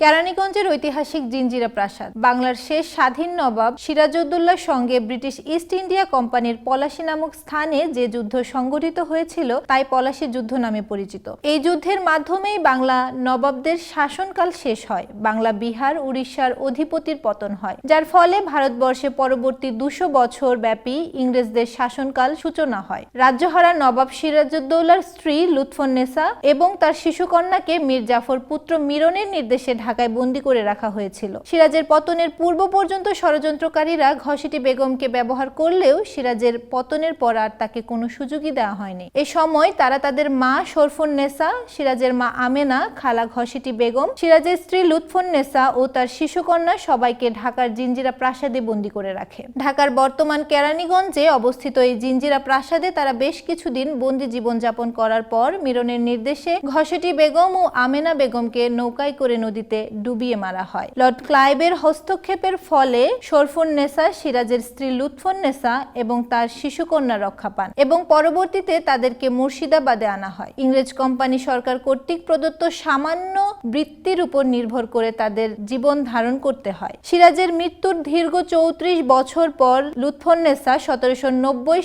কেরানীগঞ্জের ঐতিহাসিক জিঞ্জিরা প্রাসাদ। বাংলার শেষ স্বাধীন নবাব সিরাজউদ্দৌলার সঙ্গে ব্রিটিশ ইস্ট ইন্ডিয়া কোম্পানির পলাশী নামক স্থানে যে যুদ্ধ সংঘটিত হয়েছিল, তাই পলাশী যুদ্ধ নামে পরিচিত। এই যুদ্ধের মাধ্যমেই বাংলা নবাবদের শাসনকাল শেষ হয়। বাংলা, বিহার, উড়িষ্যার অধিপতির পতন হয়। যার ফলে ভারতবর্ষে পরবর্তী দুশো বছর ব্যাপী ইংরেজদের শাসনকাল সূচনা হয়। রাজ্যহারা নবাব সিরাজউদ্দৌলার স্ত্রী লুৎফন্নেসা এবং তার শিশুকন্যাকে মীর জাফর পুত্র মিরনের নির্দেশে ঢাকায় বন্দী করে রাখা হয়েছিল। সিরাজের পতনের পূর্ব পর্যন্ত ষড়যন্ত্রকারীরা ঘসিটি বেগমকে ব্যবহার করলেও সিরাজের পতনের পর আর তাকে কোনো সুযোগই দেওয়া হয়নি। এ সময় তারা তাদের মা শরফুন্নেসা সিরাজের মা আমেনা, খালা ঘসিটি বেগম, সিরাজের স্ত্রী লুৎফুন্নেসা ও তার শিশুকন্যা সবাইকে ঢাকার জিঞ্জিরা প্রাসাদে বন্দী করে রাখে। ঢাকার বর্তমান কেরানীগঞ্জে অবস্থিত এই জিঞ্জিরা প্রাসাদে তারা বেশ কিছুদিন বন্দী জীবনযাপন করার পর মিরনের নির্দেশে ঘসেটি বেগম ও আমেনা বেগমকে নৌকায় করে নদীতে ডুবিয়ে মারা হয়। লর্ড ক্লাইবের হস্তক্ষেপের ফলে শরফুন্নেসা সিরাজের স্ত্রী লুৎফুন্নেসা এবং তার শিশুকন্যা রক্ষা পান এবং পরবর্তীতে তাদেরকে মুর্শিদাবাদে আনা হয়। ইংরেজ কোম্পানি সরকার কর্তৃক প্রদত্ত সামান্য বৃত্তির উপর নির্ভর করে তাদের জীবন ধারণ করতে হয়। সিরাজের মৃত্যুর দীর্ঘ চৌত্রিশ বছর পর লুৎফুন্নেসা সতেরোশো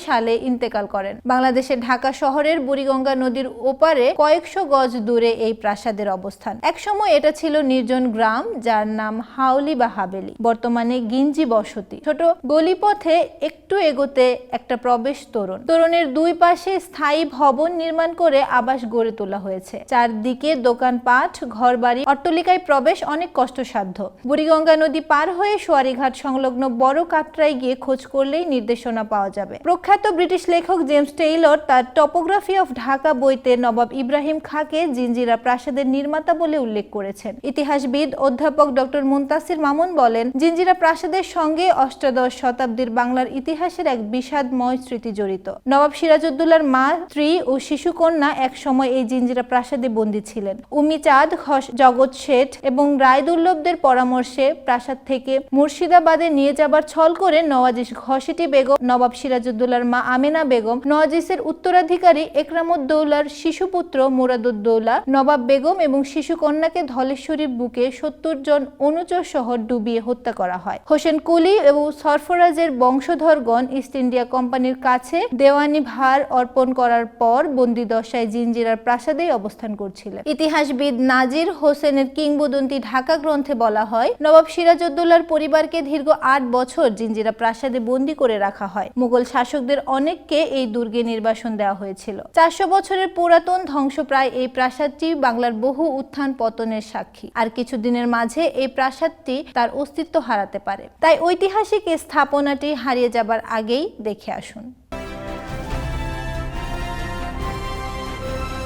সালে ইন্তেকাল করেন। বাংলাদেশের ঢাকা শহরের বুড়িগঙ্গা নদীর ওপারে কয়েকশো গজ দূরে এই প্রাসাদের অবস্থান। একসময় এটা ছিল নির্জন গ্রাম, যার নাম হাউলি বা হাবেলি। বর্তমানে গিঞ্জি বসতি। ছোট গলিপথে একটু এগোতে একটা প্রবেশ তোরণ। তোরণের দুই পাশে স্থায়ী ভবন নির্মাণ করে আবাস গড়ে তোলা হয়েছে। চারদিকে দোকানপাট, ঘরবাড়ি, অট্টলিকায় প্রবেশ অনেক কষ্টসাধ্য। বুড়িগঙ্গা নদী পার হয়ে সোয়ারিঘাট সংলগ্ন বড় কাটরায় গিয়ে খোঁজ করলেই নির্দেশনা পাওয়া যাবে। প্রখ্যাত ব্রিটিশ লেখক জেমস টেইলর তার টপোগ্রাফি অফ ঢাকা বইতে নবাব ইব্রাহিম খাকে জিঞ্জিরা প্রাসাদের নির্মাতা বলে উল্লেখ করেছেন। ইতিহাসবিদ অধ্যাপক ডক্টর মুন্তাসির মামুন বলেন জিঞ্জিরা প্রাসাদের সঙ্গে অষ্টাদশ শতাব্দীর বাংলার ইতিহাসের এক বিষাদময় স্মৃতি জড়িত। নবাব সিরাজউদ্দৌলার মা, স্ত্রী ও শিশুকন্যা এক সময় এই জিঞ্জিরা প্রাসাদে বন্দী ছিলেন। উমি চাঁদ ঘস জগৎ শেঠ এবং রায়দুল্লভদের পরামর্শে প্রাসাদ থেকে মুর্শিদাবাদে নিয়ে যাবার ছল করে নওয়াজিস ঘসিটি বেগম, নবাব সিরাজউদ্দৌলার মা আমেনা বেগম নওয়াজিসের উত্তরাধিকারী একরামুদ্দৌলার শিশুপুত্র মুরাদুদ্দৌলা, নবাব বেগম এবং শিশুকন্যাকে ধলেশ্বরীর বুকে সত্তর জন অনুচর সহ ডুবিয়ে হত্যা করা হয়। হোসেন কুলি এবং সরফরাজের বংশধরগণ ইস্ট ইন্ডিয়া কোম্পানির কাছে দেওয়ানি ভার অর্পণ করার পর বন্দি দশায় জিঞ্জিরার প্রাসাদেই অবস্থান করছিলেন। ইতিহাসবিদ নাজির হোসেনের কিংবদন্তি ঢাকা গ্রন্থে বলা হয়, নবাব সিরাজউদ্দৌলার পরিবারকে দীর্ঘ আট বছর জিঞ্জিরা প্রাসাদে বন্দী করে রাখা হয়। মুঘল শাসকদের অনেককে এই দুর্গে নির্বাসন দেওয়া হয়েছিল। চারশো বছরের পুরাতন ধ্বংসপ্রায় এই প্রাসাদটি বাংলার বহু উত্থান পতনের সাক্ষী। আর কিছুদিনের মাঝে এই প্রাসাদটি তার অস্তিত্ব হারাতে পারে। তাই ঐতিহাসিক এই স্থাপনাটি হারিয়ে যাবার আগেই দেখে আসুন।